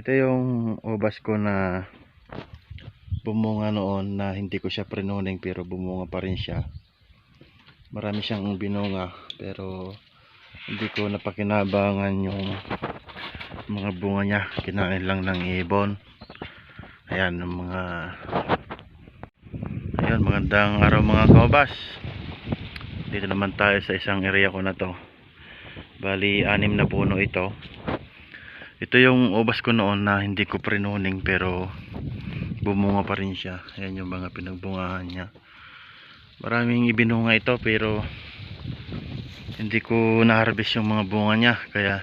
Ito yung ubas ko na bumunga noon na hindi ko siya prinuning pero bumunga pa rin siya. Marami siyang binunga pero hindi ko napakinabangan yung mga bunga niya. Kinain lang ng ibon. Ayan, yung mga Ayun, magandang araw mga kaubas. Dito naman tayo sa isang area ko na to. Bali, anim na puno ito. Ito yung ubas ko noon na hindi ko prinuning pero bumunga pa rin siya. Ayan yung mga pinagbungahan niya. Maraming ibinunga ito pero hindi ko na-harvest yung mga bunga niya kaya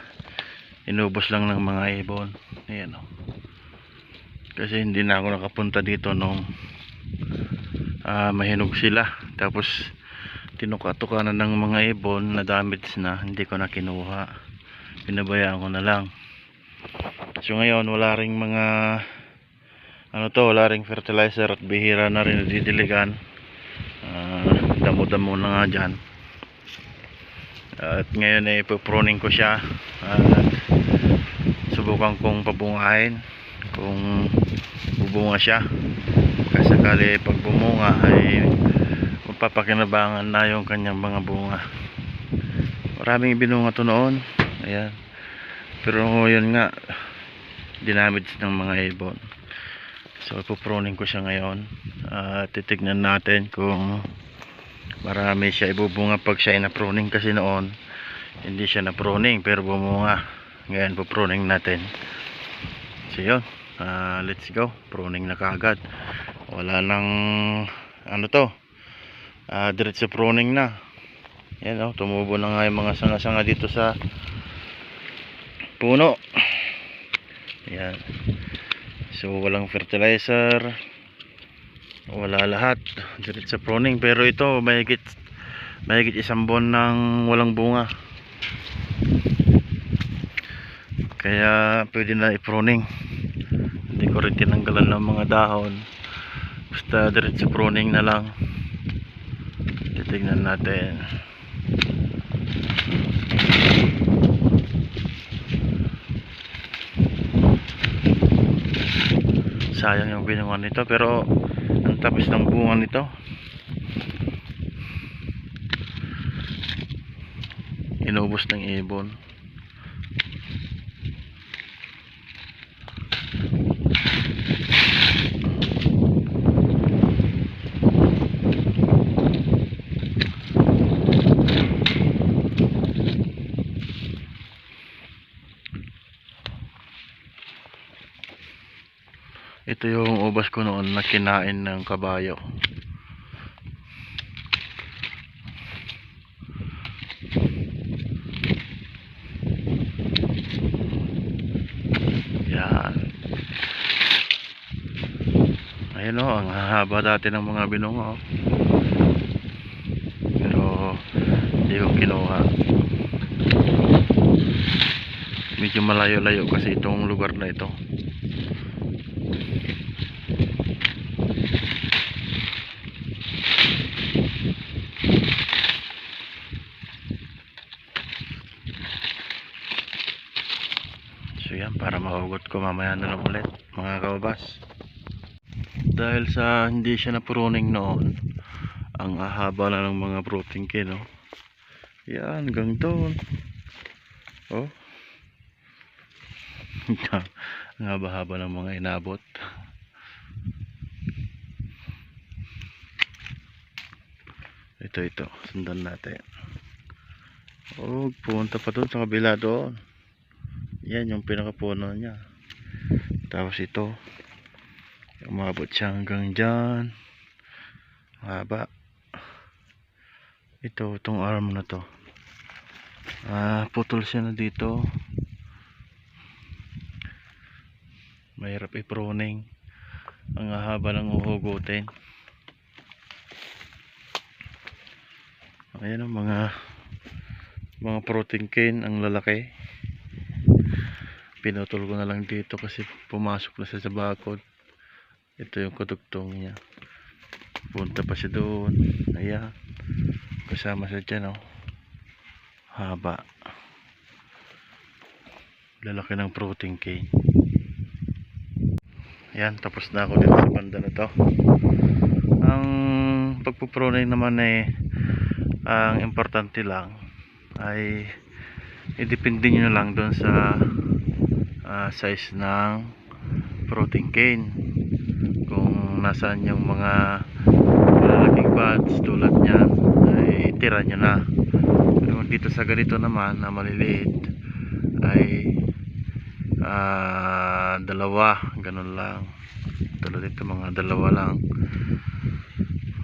inubos lang ng mga ibon. Ayan o. Kasi hindi na ako nakapunta dito nung ah, mahinog sila. Tapos tinuka-tuka na ng mga ibon na damage na hindi ko na kinuha. Pinabayaan ko na lang. So ngayon wala ring mga ano to, wala ring fertilizer at bihira na rin nadidiligan. Ah, damo-damo na nga dyan. At ngayon ay pruning ko siya at subukan kong pabungahin kung bubunga siya. Kasi sakali pag bumunga ay magpapakinabangan na yung kanyang mga bunga. Maraming binunga to noon. Ayan. Pero yun nga, dinamage ng mga ibon. So, ipuproning ko siya ngayon. At titignan natin kung marami siya ibubunga pag siya inaproning kasi noon hindi siya naproning pero bumunga. Ngayon, puproning natin. So, yun. Ah, let's go. Pruning na kaagad. Wala nang ano to. Ah, diretso pruning na. Yan oh, tumubo na nga yung mga sanga-sanga dito sa puno. Yan. So walang fertilizer. Wala lahat. Diretso pruning pero ito mahigit mahigit isang buwan nang walang bunga. Kaya pwede na i-pruning. Hindi ko rin tinanggalan ng mga dahon. Basta diretso pruning na lang. Titignan natin. Sayang yung binungan nito pero ang tapis ng bunga nito. Inubos ng ibon ito ubas ko noon na kinain ng kabayo. Yan. Ayun o ang haba dati ng mga binunga oh. pero hindi ko kinuha. Medyo malayo layo kasi itong lugar na ito So mahugot ko mamaya na lang ulit mga kaubas. Dahil sa hindi siya na pruning noon, ang ahaba na ng mga protein kino. Yan, hanggang doon. Oh. ang haba-haba ng mga inabot. Ito, ito. Sundan natin. Oh, punta pa doon sa kabila doon. Yan yung pinakapuno niya. Tapos ito. Umabot siya hanggang dyan. Haba. Ito, itong arm na to. Ah, putol siya na dito. Mahirap i-pruning. Ang haba ng uhugutin. Ayan ang mga mga protein cane ang lalaki pinutol ko na lang dito kasi pumasok na siya sa bakod. Ito yung kadugtong niya. Punta pa siya doon. Ayan. Kasama siya dyan oh. Haba. Lalaki ng protein cane. Yan tapos na ako dito sa banda na to. Ang pagpupruning naman eh ang importante lang ay idepende nyo lang doon sa ah, size ng protein cane. Kung nasaan yung mga malalaking buds tulad niyan ay tira nyo na. Pero dito sa ganito naman na maliliit ay ah, dalawa ganun lang. Tulad dito mga dalawa lang.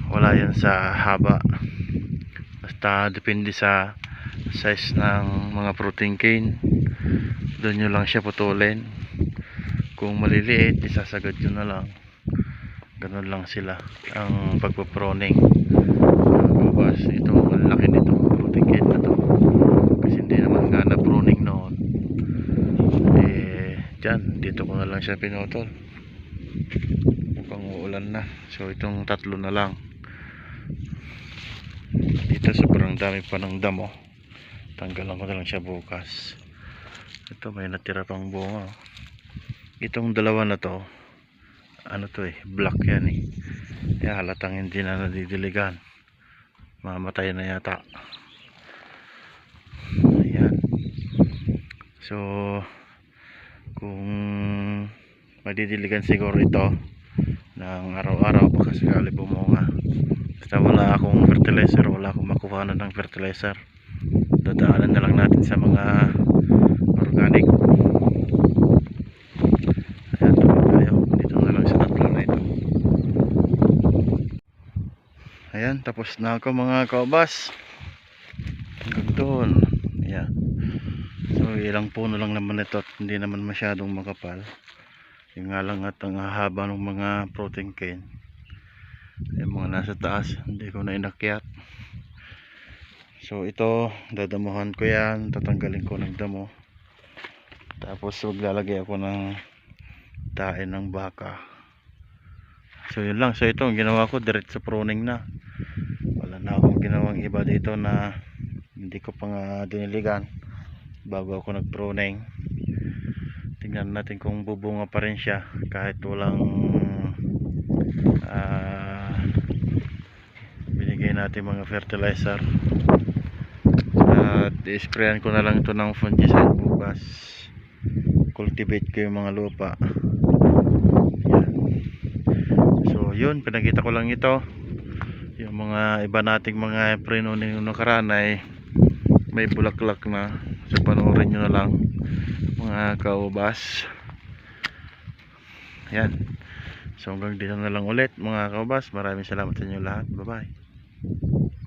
Wala yan sa haba. Basta depende sa size ng mga protein cane doon nyo lang siya putulin. Kung maliliit isasagad nyo na lang. Ganun lang sila ang pagpuproning kabas ito ang laki nito cane na to. Kasi hindi naman nga na pruning noon. Eh dyan dito ko na lang siya pinutol. Mukhang uulan na. So itong tatlo na lang. Dito sobrang dami pa ng damo. Tanggalan ko na lang siya bukas ito may natira pang bunga oh. itong dalawa na to ano to eh black yan eh. Kaya halatang hindi na nadidiligan. Mamatay na yata. Ayan so kung madidiligan siguro ito ng araw-araw baka sakali bumunga. Basta wala akong fertilizer wala akong makuha ng fertilizer. Dadaanan na lang natin sa mga organic ayan tuloy tayo. Dito na lang sa tatlo na ito. Ayan tapos na ako mga kaubas hanggang doon. Ayan. So ilang puno lang naman ito at hindi naman masyadong makapal. Yung nga lang at ang haba ng mga protein cane. Yung mga nasa taas hindi ko na inakyat. So ito dadamuhan ko yan. Tatanggalin ko ng damo tapos maglalagay ako ng tain ng baka. So yun lang. So ito ang ginawa ko diretso pruning na. Wala na akong ginawang iba dito na hindi ko pa nga diniligan bago ako nag pruning tingnan natin kung bubunga pa rin siya kahit walang ah, binigay natin mga fertilizer. At i-sprayan ko na lang ito ng fungicide bukas cultivate ko yung mga lupa. Yan. So yun pinakita ko lang ito. Yung mga iba nating mga preno ng nakaraan ay may bulaklak na. So panoorin nyo na lang mga kaubas. Yan. So hanggang dito na lang ulit mga kaubas. Maraming salamat sa inyo lahat. Bye bye